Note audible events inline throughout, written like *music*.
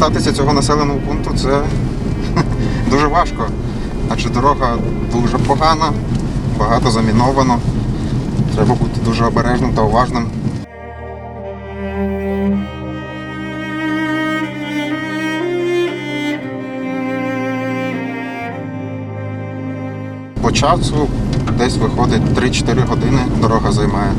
дістатися цього населеного пункту це *laughs* дуже важко. Адже дорога дуже погана, багато заміновано. Треба бути дуже обережним та уважним. По часу десь виходить 3-4 години дорога займає.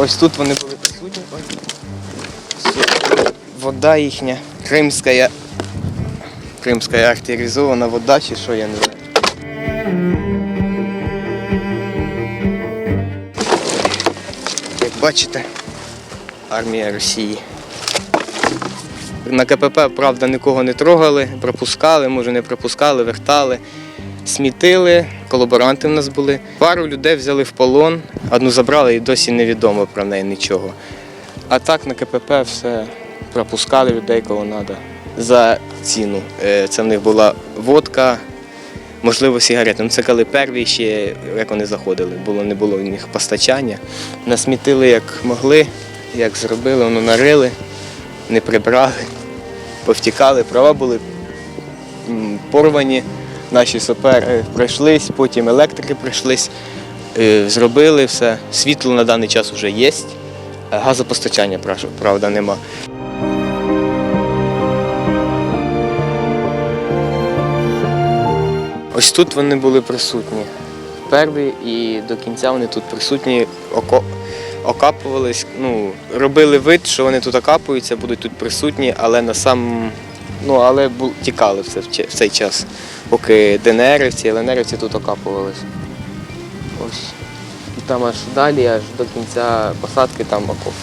Ось тут вони були присутні. Вода їхня, кримська, кримська артеризована вода чи що, я не знаю. Як бачите, армія Росії. На КПП, правда, нікого не трогали, пропускали, може не пропускали, вертали, смітили, колаборанти в нас були. Пару людей взяли в полон, одну забрали і досі невідомо про неї нічого. А так на КПП все пропускали людей, кого треба. За ціну. Е, Це в них була водка, можливо, сигарети. Ну, це коли перві ще, як вони заходили, було, не було в них постачання. Насмітили як могли, як зробили, воно нарили, не прибрали, повтікали, права були порвані. Наші сапери пройшлись, потім електрики прийшлись, е, зробили все. Світло на даний час вже є, газопостачання, правда, нема. Ось тут вони були присутні. Перві і до кінця вони тут присутні, око- окапувались, ну, робили вид, що вони тут окапуються, будуть тут присутні, але на сам, ну, але тікали все в, цей час, поки ДНРівці, ЛНРівці тут окапувались. Ось. І там аж далі, аж до кінця посадки там окоп.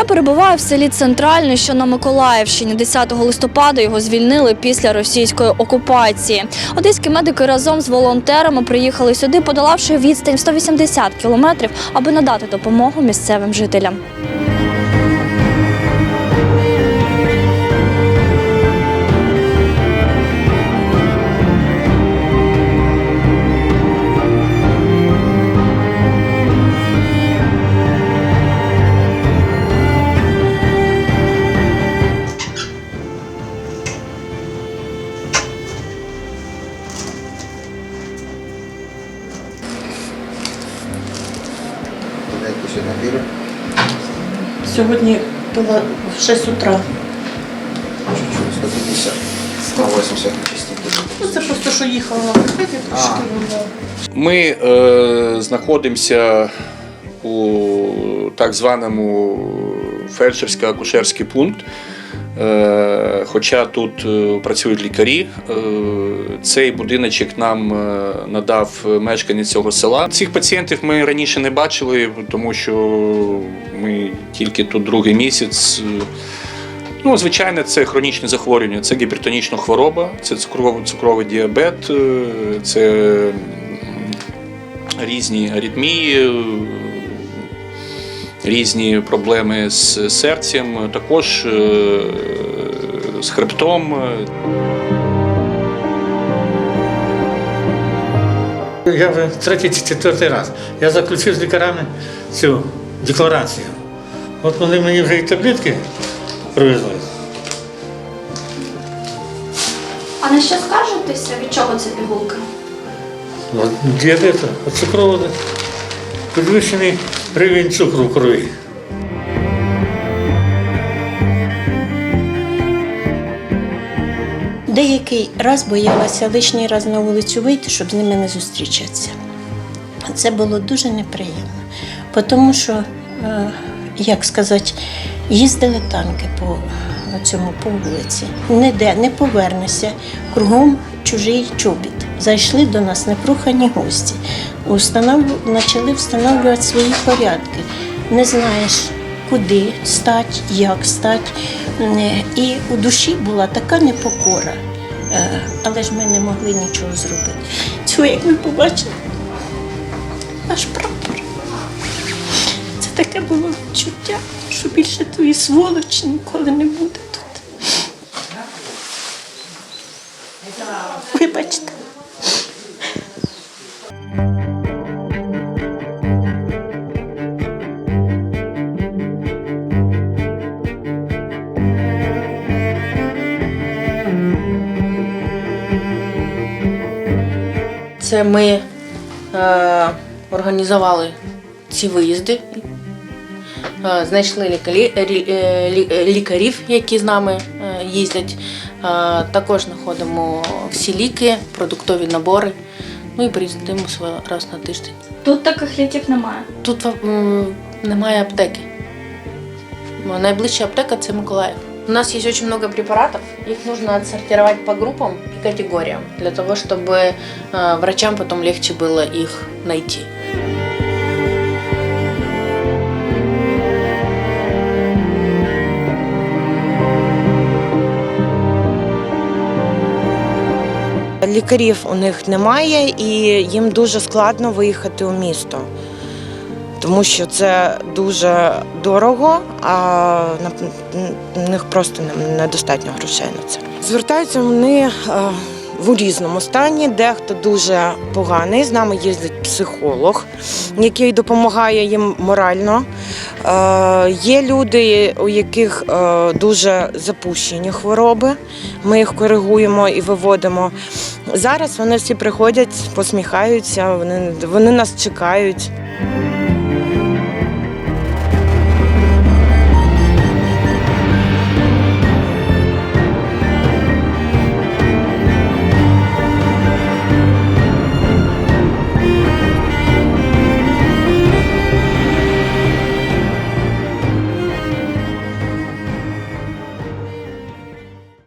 Я перебуваю в селі Центральне, що на Миколаївщині. 10 листопада його звільнили після російської окупації. Одеські медики разом з волонтерами приїхали сюди, подолавши відстань 180 кілометрів, аби надати допомогу місцевим жителям. Сьогодні було в 6 утра. Чуть-чуть 150 на 80 Ну, це просто що їхала на виході, трошки було. Ми е, знаходимося у так званому фельдшерсько-акушерський пункт. Е, хоча тут е, працюють лікарі, е, цей будиночок нам надав мешканець цього села. Цих пацієнтів ми раніше не бачили, тому що ми тільки тут другий місяць. Ну, звичайно, це хронічне захворювання, це гіпертонічна хвороба, це цукровий, цукровий діабет, це різні аритмії, е, різні проблеми з серцем, також е, з хребтом. Я вже третій чи четвертий раз. Я заключив з лікарями цю декларацію. От вони мені вже і таблетки привезли. А на що скаржитеся? Від чого це Діабету, от цукрового, підвищений рівень цукру в крові. Деякий раз боялася лишній раз на вулицю вийти, щоб з ними не зустрічатися. Це було дуже неприємно, тому що, е, як сказати, їздили танки по цьому по вулиці. Ніде не повернешся, кругом чужий чобіт. Зайшли до нас непрохані гості, Почали встановлювати свої порядки. Не знаєш, куди стать, як стать. Е, І у душі була така непокора, Е, але ж ми не могли нічого зробити. Цього, як ми побачили, наш прапор. Це таке було відчуття, що більше тої сволочі ніколи не буде тут. Вибачте. Це ми е, організували ці виїзди, е, знайшли лікарі, е, лі- е, лікарів, які з нами е, їздять. Е, також знаходимо всі ліки, продуктові набори. Ну і приїздимо раз на тиждень. Тут таких ліків немає. Тут м, немає аптеки. Найближча аптека це Миколаїв. У нас есть очень много препаратов, их нужно отсортировать по группам и категориям, для того, чтобы э, врачам потом легче было их найти. Лікарів у них немає, і їм дуже складно виїхати у місто, тому що це дуже дорого, а на- них просто недостатньо грошей на це. Звертаються вони е, в різному стані, дехто дуже поганий. З нами їздить психолог, який допомагає їм морально. Е, Є люди, у яких е, дуже запущені хвороби. Ми їх коригуємо і виводимо. Зараз вони всі приходять, посміхаються, вони, вони нас чекають.